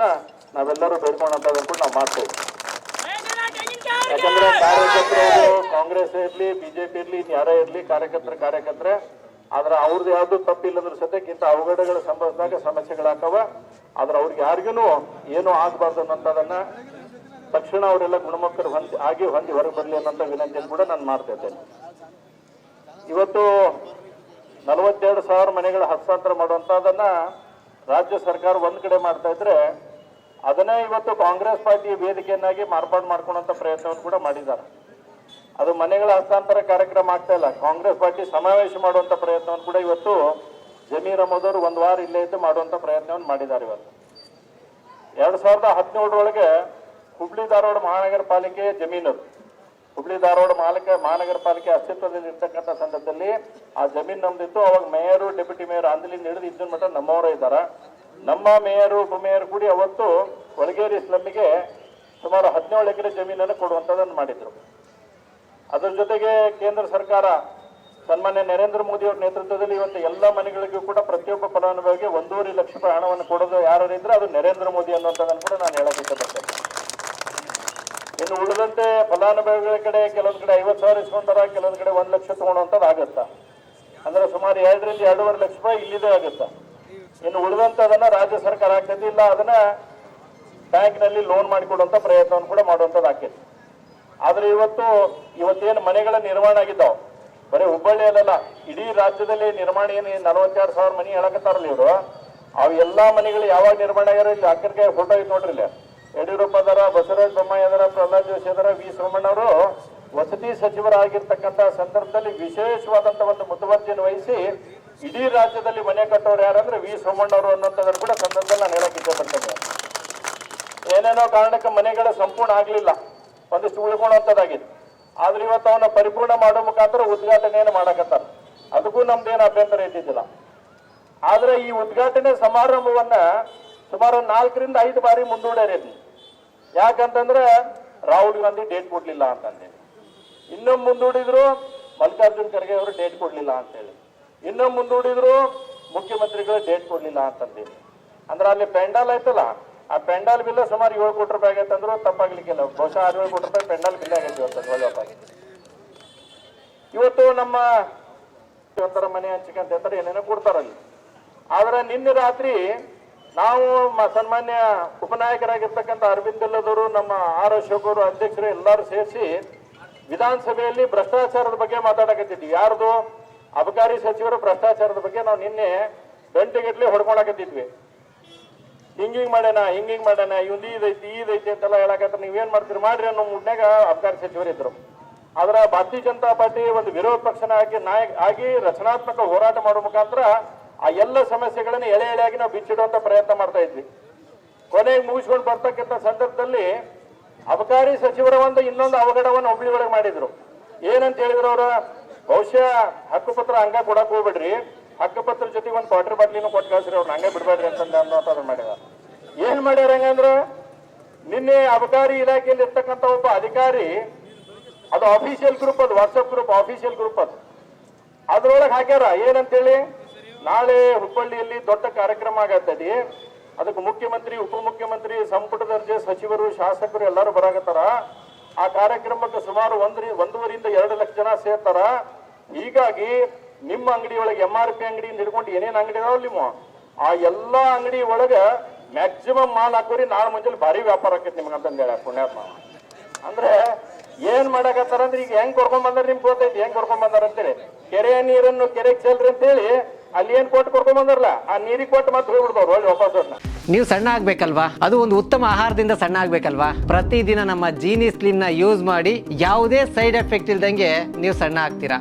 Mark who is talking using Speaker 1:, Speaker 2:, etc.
Speaker 1: ಅನ್ನೋದನ್ನ ನಾವೆಲ್ಲರೂ ಬೇಡ್ಕೊಂಡಂತದನ್ನ ಕೂಡ ನಾವು ಮಾಡ್ತೇವೆ ಯಾಕಂದ್ರೆ ಕಾರ್ಯಕರ್ತರು ಕಾಂಗ್ರೆಸ್ ಇರ್ಲಿ ಬಿಜೆಪಿ ಇರ್ಲಿ ಯಾರೇ ಇರ್ಲಿ ಕಾರ್ಯಕರ್ತರ ಕಾರ್ಯಕರ್ತರೆ ಆದ್ರೆ ಅವ್ರದ್ದು ಯಾವ್ದು ತಪ್ಪಿಲ್ಲದ್ರ ಸದ್ಯಕ್ಕೆ ಇಂಥ ಅವಘಡಗಳು ಸಂಭವಿಸಿದಾಗ ಸಮಸ್ಯೆಗಳಾಕವ ಆದ್ರೆ ಅವ್ರಿಗೆ ಯಾರಿಗೂ ಏನೂ ಆಗಬಾರ್ದು ಅನ್ನೋಂಥದನ್ನ ತಕ್ಷಣ ಅವರೆಲ್ಲ ಗುಣಮುಖರು ಹೊಂದಿ ಆಗಿ ಹೊಂದಿ ಹೊರಗೆ ಬರಲಿ ಅನ್ನೋಂಥ ವಿನಂತಿಯನ್ನು ಕೂಡ ನಾನು ಮಾಡ್ತಾ ಇದ್ದೇನೆ. ಇವತ್ತು ನಲವತ್ತೆರಡು ಸಾವಿರ ಮನೆಗಳ ಹಸ್ತಾಂತರ ಮಾಡುವಂಥದ್ದನ್ನು ರಾಜ್ಯ ಸರ್ಕಾರ ಒಂದು ಕಡೆ ಮಾಡ್ತಾ ಇದ್ರೆ ಅದನ್ನೇ ಇವತ್ತು ಕಾಂಗ್ರೆಸ್ ಪಾರ್ಟಿ ವೇದಿಕೆಯನ್ನಾಗಿ ಮಾರ್ಪಾಡು ಮಾಡ್ಕೊಳ್ಳುವಂತ ಪ್ರಯತ್ನವನ್ನು ಕೂಡ ಮಾಡಿದ್ದಾರೆ. ಅದು ಮನೆಗಳ ಹಸ್ತಾಂತರ ಕಾರ್ಯಕ್ರಮ ಆಗ್ತಾ ಇಲ್ಲ. ಕಾಂಗ್ರೆಸ್ ಪಾರ್ಟಿ ಸಮಾವೇಶ ಮಾಡುವಂತ ಪ್ರಯತ್ನವನ್ನು ಕೂಡ ಇವತ್ತು ಜಮೀರ್ ಅಹಮದವರು ಒಂದು ವಾರ ಇಲ್ಲೇ ಇದ್ದು ಮಾಡುವಂತ ಪ್ರಯತ್ನವನ್ನು ಮಾಡಿದ್ದಾರೆ ಇವತ್ತು. ಎರಡ್ ಸಾವಿರದ ಹದಿನೇಳರೊಳಗೆ ಹುಬ್ಳಿ ಧಾರವಾಡ ಮಹಾನಗರ ಪಾಲಿಕೆ ಜಮೀನು ಹುಬ್ಳಿ ಧಾರವಾಡ ಮಾಲಕ ಮಹಾನಗರ ಪಾಲಿಕೆ ಅಸ್ತಿತ್ವದಲ್ಲಿ ಇರ್ತಕ್ಕಂಥ ಸಂದರ್ಭದಲ್ಲಿ ಆ ಜಮೀನು ನಮ್ದಿತ್ತು. ಅವಾಗ ಮೇಯರು, ಡೆಪ್ಯೂಟಿ ಮೇಯರ್ ಅಂದಲಿಂದ ಹಿಡಿದು ಇದ್ದ ಮಟ್ಟ ನಮ್ಮವರೇ ಇದ್ದಾರೆ. ನಮ್ಮ ಮೇಯರು, ಉಪಮೇಯರ್ ಕೂಡಿ ಅವತ್ತು ಒಳಗೇರಿ ಸ್ಲಮ್ಮಿಗೆ ಸುಮಾರು ಹದಿನೇಳು ಎಕರೆ ಜಮೀನನ್ನು ಕೊಡುವಂಥದ್ದನ್ನು ಮಾಡಿದರು. ಅದರ ಜೊತೆಗೆ ಕೇಂದ್ರ ಸರ್ಕಾರ ಸನ್ಮಾನ್ಯ ನರೇಂದ್ರ ಮೋದಿ ಅವರ ನೇತೃತ್ವದಲ್ಲಿ ಇವತ್ತು ಎಲ್ಲ ಮನೆಗಳಿಗೂ ಕೂಡ ಪ್ರತಿಯೊಬ್ಬ ಫಲಾನುಭವಿಗೆ ಒಂದೂವರೆ ಲಕ್ಷ ರೂಪಾಯಿ ಹಣವನ್ನು ಕೊಡೋದು ಯಾರು ಇದ್ರೆ ಅದು ನರೇಂದ್ರ ಮೋದಿ ಅನ್ನುವಂಥದ್ದನ್ನು ಕೂಡ ನಾನು ಹೇಳಕ್ಕೆ ಇಷ್ಟಪಡ್ತೇನೆ ಇನ್ನು ಉಳಿದಂತೆ ಫಲಾನುಭವಿಗಳ ಕಡೆ ಕೆಲವೊಂದು ಕಡೆ ಐವತ್ತು ಸಾವಿರ ಇಸ್ಕೊಂಡಾರ ಕೆಲವೊಂದು ಕಡೆ ಒಂದು ಲಕ್ಷ ತಗೊಳ್ಳುವಂಥದ್ದು ಆಗುತ್ತಾ ಅಂದ್ರೆ ಸುಮಾರು ಎರಡರಿಂದ ಎರಡೂವರೆ ಲಕ್ಷ ರೂಪಾಯಿ ಇಲ್ಲಿದೆ ಆಗುತ್ತ? ಇನ್ನು ಉಳಿದಂತದನ್ನ ರಾಜ್ಯ ಸರ್ಕಾರ ಆಗ್ತೈತಿ, ಇಲ್ಲ ಅದನ್ನ ಬ್ಯಾಂಕ್ನಲ್ಲಿ ಲೋನ್ ಮಾಡಿಕೊಡುವಂಥ ಪ್ರಯತ್ನವನ್ನು ಕೂಡ ಮಾಡುವಂಥದ್ದು ಆಕೈತಿ ಆದರೆ ಇವತ್ತು, ಇವತ್ತೇನು ಮನೆಗಳ ನಿರ್ಮಾಣ ಆಗಿದ್ದಾವೆ? ಬರೀ ಹುಬ್ಬಳ್ಳಿಯಲ್ಲ ಇಡೀ ರಾಜ್ಯದಲ್ಲಿ ನಿರ್ಮಾಣ ಏನು ನಲವತ್ತೆರಡು ಸಾವಿರ ಮನೆ ಹೇಳಕತ್ತಾರಲ್ಲ ಇವರು? ಅವು ಎಲ್ಲಾ ಮನೆಗಳು ಯಾವಾಗ ನಿರ್ಮಾಣ ಆಗ್ಯಾರ, ಇಲ್ಲಿ ಅಕ್ಕರಿಗೆ ಫೋಟೋ ಐತೆ ನೋಡ್ರಿ ಇಲ್ಲಿ. ಯಡಿಯೂರಪ್ಪ ಅದರ, ಬಸವರಾಜ ಬೊಮ್ಮಾಯಿ ಅದರ, ಪ್ರಹ್ಲಾದ್ ಜೋಶಿ ಅದರ, ವಿ ಸೋಮಣ್ಣವರು ವಸತಿ ಸಚಿವರಾಗಿರ್ತಕ್ಕಂಥ ಸಂದರ್ಭದಲ್ಲಿ ವಿಶೇಷವಾದಂಥ ಒಂದು ಮುತುವರ್ಜಿಯನ್ನು ವಹಿಸಿ ಇಡೀ ರಾಜ್ಯದಲ್ಲಿ ಮನೆ ಕಟ್ಟೋರು ಯಾರಂದ್ರೆ ವಿ ಸೋಮಣ್ಣವರು ಅನ್ನೋದನ್ನ ಕೂಡ ಸಂದರ್ಭದಲ್ಲಿ ನಾನು ಹೇಳಕ್ ಇಷ್ಟಪಡ್ತೇನೆ ಏನೇನೋ ಕಾರಣಕ್ಕೆ ಮನೆಗಳು ಸಂಪೂರ್ಣ ಆಗ್ಲಿಲ್ಲ. ಒಂದಿಷ್ಟು ಉಳ್ಕೊಳ್ಳುವಂಥದ್ದಾಗಿತ್ತು ಆದ್ರೆ ಇವತ್ತು ಅವನ್ನ ಪರಿಪೂರ್ಣ ಮಾಡೋ ಮುಖಾಂತರ ಉದ್ಘಾಟನೆಯನ್ನು ಮಾಡಕತ್ತಾರ. ಅದಕ್ಕೂ ನಮ್ದೇನು ಅಭ್ಯಂತರ ಇದ್ದಿದ್ದಿಲ್ಲ. ಆದ್ರೆ ಈ ಉದ್ಘಾಟನೆ ಸಮಾರಂಭವನ್ನ ಸುಮಾರು ನಾಲ್ಕರಿಂದ ಐದು ಬಾರಿ ಮುಂದೂಡ್ಯಾರ ಯಾಕಂತಂದ್ರೆ ರಾಹುಲ್ ಗಾಂಧಿ ಡೇಟ್ ಕೊಡ್ಲಿಲ್ಲ ಅಂತಂದೇಳಿ. ಇನ್ನೊಮ್ಮೆ ಮುಂದೂಡಿದ್ರು ಮಲ್ಲಿಕಾರ್ಜುನ್ ಖರ್ಗೆ ಅವರು ಡೇಟ್ ಕೊಡ್ಲಿಲ್ಲ ಅಂತೇಳಿ. ಇನ್ನೊಮ್ಮೆ ಮುಂದೂಡಿದ್ರು ಮುಖ್ಯಮಂತ್ರಿಗಳು ಡೇಟ್ ಕೊಡ್ಲಿಲ್ಲ ಅಂತಂದೇಳಿ ಅಂದ್ರೆ ಅಲ್ಲಿ ಪೆಂಡಾಲ್ ಆಯ್ತಲ್ಲ, ಆ ಪೆಂಡಾಲ್ ಬಿಲ್ ಸುಮಾರು ಏಳು ಕೋಟಿ ರೂಪಾಯಿ ಆಗೈತೆ ಅಂದ್ರು ತಪ್ಪಾಗ್ಲಿಕ್ಕಿಲ್ಲ ಬಹುಶಃ ಆರು ಏಳು ಕೋಟಿ ರೂಪಾಯಿ ಪೆಂಡಾಲ್ ಬಿಲ್ ಆಗೈತೆ ಇವತ್ತು ಒಳ್ಳೆ ಇವತ್ತು ನಮ್ಮ ಒಂಥರ ಮನೆ ಹಂಚಿಕೆ ಅಂತ ಹೇಳ್ತಾರೆ, ಏನೇನೋ ಕೊಡ್ತಾರಲ್ಲಿ ಆದ್ರೆ ನಿನ್ನೆ ರಾತ್ರಿ ನಾವು ಸನ್ಮಾನ್ಯ ಉಪನಾಯಕರಾಗಿರ್ತಕ್ಕಂಥ ಅರವಿಂದ್ ಇಲ್ಲದವರು ನಮ್ಮ ಆರ್ ಅಶೋಕ್ ಅವರು ಅಧ್ಯಕ್ಷರು ಎಲ್ಲರೂ ಸೇರಿಸಿ ವಿಧಾನಸಭೆಯಲ್ಲಿ ಭ್ರಷ್ಟಾಚಾರದ ಬಗ್ಗೆ ಮಾತಾಡಕತ್ತಿದ್ವಿ. ಯಾರ್ದು? ಅಬಕಾರಿ ಸಚಿವರು ಭ್ರಷ್ಟಾಚಾರದ ಬಗ್ಗೆ ನಾವು ನಿನ್ನೆ ಗಂಟೆಗಟ್ಲೆ ಹೊಡ್ಕೊಳಕತ್ತಿದ್ವಿ. ಹಿಂಗಿಂಗ್ ಮಾಡ್ಯಾನ ಹಿಂಗಿಂಗ್ ಮಾಡ್ಯಾನ ಇವ್ ಇದೈತಿ ಇದೈತಿ ಅಂತೆಲ್ಲ ಹೇಳಕತ್ತ ನೀವೇನ್ ಮಾಡ್ತೀರಿ? ಮಾಡ್ರಿ ಅನ್ನೋ ಮುಡ್ನಾಗ ಅಬಕಾರಿ ಸಚಿವರು ಇದ್ರು. ಆದ್ರ ಭಾರತೀಯ ಜನತಾ ಪಾರ್ಟಿ ಒಂದು ವಿರೋಧ ಪಕ್ಷನ ಆಗಿ ನಾಯಕ ಆಗಿ ರಚನಾತ್ಮಕ ಹೋರಾಟ ಮಾಡುವ ಮುಖಾಂತರ ಆ ಎಲ್ಲ ಸಮಸ್ಯೆಗಳನ್ನ ಎಳೆ ಎಳೆಯಾಗಿ ನಾವು ಬಿಚ್ಚಿಡುವಂತ ಪ್ರಯತ್ನ ಮಾಡ್ತಾ ಇದ್ವಿ. ಕೊನೆಗೆ ಮುಗಿಸ್ಕೊಂಡು ಬರ್ತಕ್ಕಂಥ ಸಂದರ್ಭದಲ್ಲಿ ಅಬಕಾರಿ ಸಚಿವರ ಒಂದು ಇನ್ನೊಂದು ಅವಘಡವನ್ನು ಹುಬ್ಳಿ ಒಳಗೆ ಮಾಡಿದ್ರು. ಏನಂತ ಹೇಳಿದ್ರು ಅವ್ರ? ಬಹುಶಃ ಹಕ್ಕುಪತ್ರ ಹಂಗ ಕೊಡಕ್ ಹೋಗ್ಬೇಡ್ರಿ. ಹಕ್ಕುಪತ್ರ ಜೊತೆಗೆ ಒಂದು ಕ್ವಾರ್ಟರ್ ಬಾಟ್ಲಿನೂ ಕೊಟ್ಟು ಕಳ್ಸ್ರಿ ಅವ್ರು ಹಂಗೆ ಬಿಡ್ಬೇಡ್ರಿ ಅಂತಂದ ಅನ್ನೋದನ್ನ ಮಾಡ್ಯಾರ ಏನ್ ಮಾಡ್ಯಾರ ಹಂಗಂದ್ರ ನಿನ್ನೆ ಅಬಕಾರಿ ಇಲಾಖೆಯಲ್ಲಿ ಇರ್ತಕ್ಕಂಥ ಒಬ್ಬ ಅಧಿಕಾರಿ, ಅದು ಆಫೀಷಿಯಲ್ ಗ್ರೂಪ್ ಅದು ವಾಟ್ಸಪ್ ಗ್ರೂಪ್ ಆಫೀಷಿಯಲ್ ಗ್ರೂಪ್ ಅದು. ಅದ್ರೊಳಗೆ ಹಾಕ್ಯಾರ, ಏನಂತೇಳಿ? ನಾಳೆ ಹುಬ್ಬಳ್ಳಿಯಲ್ಲಿ ದೊಡ್ಡ ಕಾರ್ಯಕ್ರಮ ಆಗತ್ತದಿ. ಅದಕ್ಕೆ ಮುಖ್ಯಮಂತ್ರಿ, ಉಪಮುಖ್ಯಮಂತ್ರಿ, ಸಂಪುಟ ದರ್ಜೆ ಸಚಿವರು, ಶಾಸಕರು ಎಲ್ಲರೂ ಬರಾಕತ್ತಾರ. ಆ ಕಾರ್ಯಕ್ರಮಕ್ಕೆ ಸುಮಾರು ಒಂದ್ರಿ ಒಂದೂವರಿಂದ ಎರಡು ಲಕ್ಷ ಜನ ಸೇರ್ತಾರ. ಹೀಗಾಗಿ ನಿಮ್ಮ ಅಂಗಡಿ ಒಳಗೆ ಎಂ ಆರ್ ಪಿ ಅಂಗಡಿಯಿಂದ ಹಿಡ್ಕೊಂಡು ಏನೇನು ಅಂಗಡಿ ಅದಾವ ನಿಮ್ಮ, ಆ ಎಲ್ಲಾ ಅಂಗಡಿ ಒಳಗೆ ಮ್ಯಾಕ್ಸಿಮಮ್ ಮಾಲ್ ಹಾಕೋರಿ, ನಾಳೆ ಮುಂಜಾನೆ ಭಾರಿ ವ್ಯಾಪಾರ ಆಕೈತಿ ನಿಮ್ಗೆ ಅಂತಂದು ಹೇಳ ಪುಣ್ಯಾತ್ಮ. ಅಂದ್ರೆ ಏನ್ ಮಾಡಕತ್ತಾರ ಅಂದ್ರೆ ಈಗ ಹೆಂಗ್ ಕರ್ಕೊಂಡ್ ಬಂದಾರ ನಿಮ್ಗೆ ಗೊತ್ತೈತಿ, ಹೆಂಗ್ ಕರ್ಕೊಂಡ್ ಬಂದಾರ ಅಂತೇಳಿ. ಕೆರೆಯ ನೀರನ್ನು ಕೆರೆಗೆ ಚೆಲ್ರಿ ಅಂತೇಳಿ ಅಲ್ಲಿ ಏನ್ ಕೊಟ್ಟು ಕರ್ಕೊಂಡ್ ಬಂದಾರಲ್ಲ, ಆ ನೀರಿಗೆ ಕೊಟ್ಟು ಮತ್ತೆ ಹೋಗ್ಬಿಡ್ತಾವ್ರು ಒಳ್ಳೆ ವಾಪಸ್
Speaker 2: ನೀವು ಸಣ್ಣ ಆಗ್ಬೇಕಲ್ವಾ? ಅದು ಒಂದು ಉತ್ತಮ ಆಹಾರದಿಂದ ಸಣ್ಣ ಆಗ್ಬೇಕಲ್ವಾ? ಪ್ರತಿದಿನ ನಮ್ಮ ಜೀನಿ ಸ್ಲಿಮ್ನ ಯೂಸ್ ಮಾಡಿ ಯಾವುದೇ ಸೈಡ್ ಎಫೆಕ್ಟ್ ಇಲ್ದಂಗೆ ನೀವು ಸಣ್ಣ ಆಗ್ತೀರಾ?